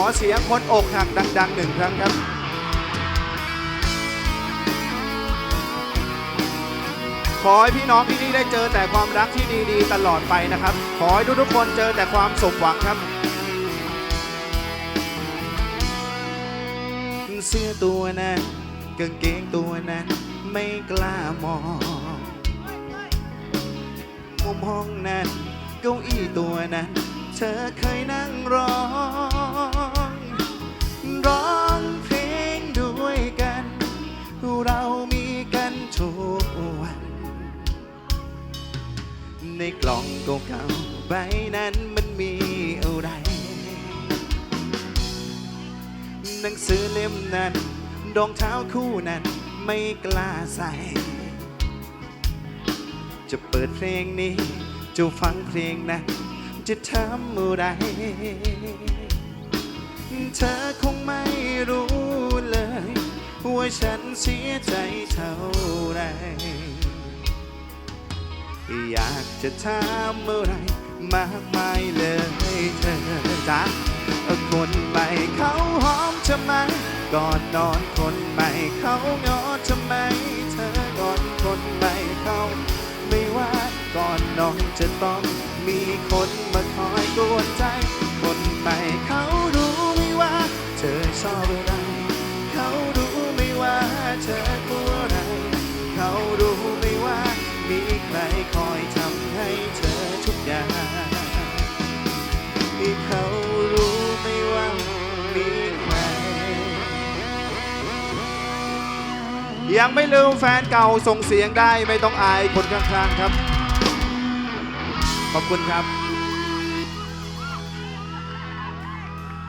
อเสียงคนอกหักดังๆหนึ่งครั้งครับ ขอให้พี่น้องที่นี่ได้เจอแต่ความรักที่ดีๆ ตลอดไปนะครับ ขอให้ทุกๆคนเจอแต่ความสมหวังครับเสื้อตัวนั้นกางเกงตัวนั้นไม่กล้ามองมุมห้องนั้นเก้าอี้ตัวนั้น เธอเคยนั่งรอ ในกล่องเก่าๆใบนั้นมันมีอะไร หนังสือเล่มนั้นรองเท้าคู่นั้นไม่กล้าใส่ จะเปิดเพลงนี้ จะฟังเพลงนั้นจะทำอะไร เธอคงไม่รู้เลย ว่าฉันเสียใจเท่าไร อยากจะถามเมื่อไรมากมายเลยเธอจ้าคนใหม่เขาหอมทำไมก่อนนอนคนใหม่เขางอทำไม เธองอนคนใหม่เขาไม่ว่าก่อนนอนจะต้องมีคนมาคอยกวนใจ คนใหม่เขารู้ไม่ว่า เธอชอบอะไรเขารู้ไม่ว่าเธอ ที่เขารู้ไม่ว่ามีใครยังไม่ลืมแฟนเก่าส่งเสียงได้ไม่ต้องอายคนข้างๆครับ ขอบคุณครับ